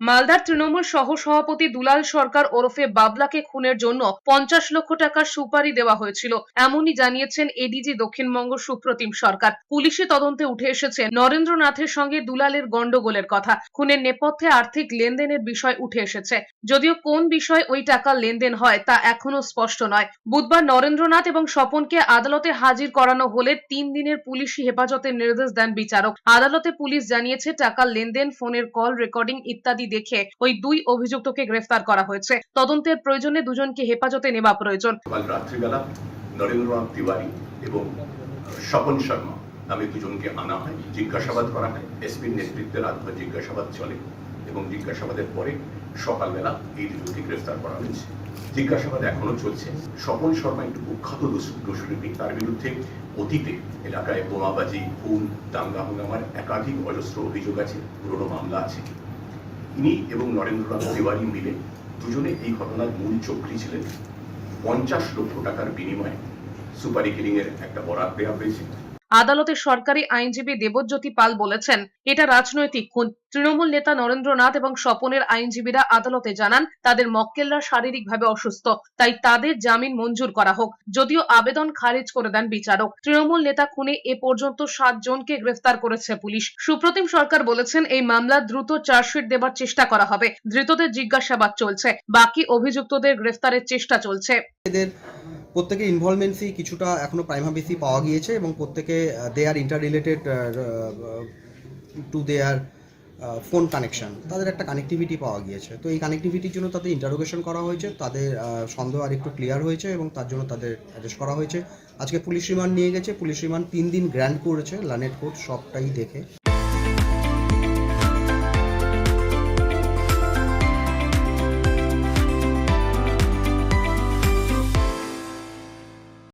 মালদার তৃণমূল সহ সভাপতি দুলাল সরকার ওরফে বাবলাকে খুনের জন্য পঞ্চাশ লক্ষ টাকার সুপারি দেওয়া হয়েছিল। এমনই জানিয়েছেন এডিজি দক্ষিণবঙ্গ সুপ্রতিম সরকার। পুলিশি তদন্তে উঠে এসেছে নরেন্দ্রনাথের সঙ্গে দুলালের গন্ডগোলের কথা। খুনের নেপথ্যে আর্থিক লেনদেনের বিষয় উঠে এসেছে। যদিও কোন বিষয় ওই টাকার লেনদেন হয় তা এখনও স্পষ্ট নয়। বুধবার নরেন্দ্রনাথ এবং স্বপনকে আদালতে হাজির করানো হলে তিন দিনের পুলিশি হেফাজতের নির্দেশ দেন বিচারক। আদালতে পুলিশ জানিয়েছে, টাকার লেনদেন, ফোনের কল রেকর্ডিং ইত্যাদি দেখে ওই দুই অভিযুক্তকে গ্রেফতার করা হয়েছে। তদন্তের প্রয়োজনে দুজনকে হেফাজতে নেওয়া প্রয়োজন। নামে দুজনকে আনা হয়। জিজ্ঞাসাবাদ করা হয়। এসপির নেতৃত্বে জিজ্ঞাসাবাদ চলে এবং জিজ্ঞাসাবাদের পরে সকালবেলা এই দুজনকে গ্রেফতার করা হয়েছে। জিজ্ঞাসাবাদ চলছে। স্বপন শর্মা একটু কুখ্যাত তার বিরুদ্ধে অতীতে এলাকায় বোমাবাজি, খুন, দাঙ্গা, হাঙ্গামার একাধিক অজস্র অভিযোগ আছে, পুরনো মামলা আছে। ইনি এবং নরেন্দ্রনাথ তিওয়ারি মিলে দুজনে এই ঘটনার মূল চক্রী ছিলেন। পঞ্চাশ লক্ষ টাকার বিনিময়ে সুপারি কিলিংয়ের একটা বরাদ দেওয়া হয়েছে। আদালতে সরকারি আইনজীবী দেবজ্যোতি পাল বলেছেন, এটা রাজনৈতিক। খুন তৃণমূল নেতা নরেন্দ্রনাথ এবং স্বপনের আইনজীবীরা আদালতে জানান, তাদের মক্কেলরা শারীরিকভাবে অসুস্থ, তাই তাদের জামিন মঞ্জুর করা হোক, যদিও আবেদন খারিজ করে দেন বিচারক। তৃণমূল নেতা খুনে এ পর্যন্ত সাত জনকে গ্রেফতার করেছে পুলিশ। সুপ্রতিম সরকার বলেছেন, এই মামলা দ্রুত চার্জশিট দেবার চেষ্টা করা হবে। ধৃতদের জিজ্ঞাসাবাদ চলছে, বাকি অভিযুক্তদের গ্রেফতারের চেষ্টা চলছে। এদের প্রত্যেকের ইনভলভমেন্সি কিছুটা এখনও প্রাইমা পাওয়া গিয়েছে এবং প্রত্যেকে they are interrelated to their phone connection তাদের একটা কানেক্টিভিটি পাওয়া গিয়েছে। তো এই কানেক্টিভিটির জন্য তাদের ইন্টারোগেশন করা হয়েছে। তাদের সন্দেহ আর একটু ক্লিয়ার হয়েছে এবং তার জন্য তাদের অ্যারেস্ট করা হয়েছে। আজকে পুলিশ রিমান্ড নিয়ে গেছে। পুলিশ রিমান্ড তিন দিন গ্র্যান্ড করেছে। লানেট কোর্ট সবটাই দেখে।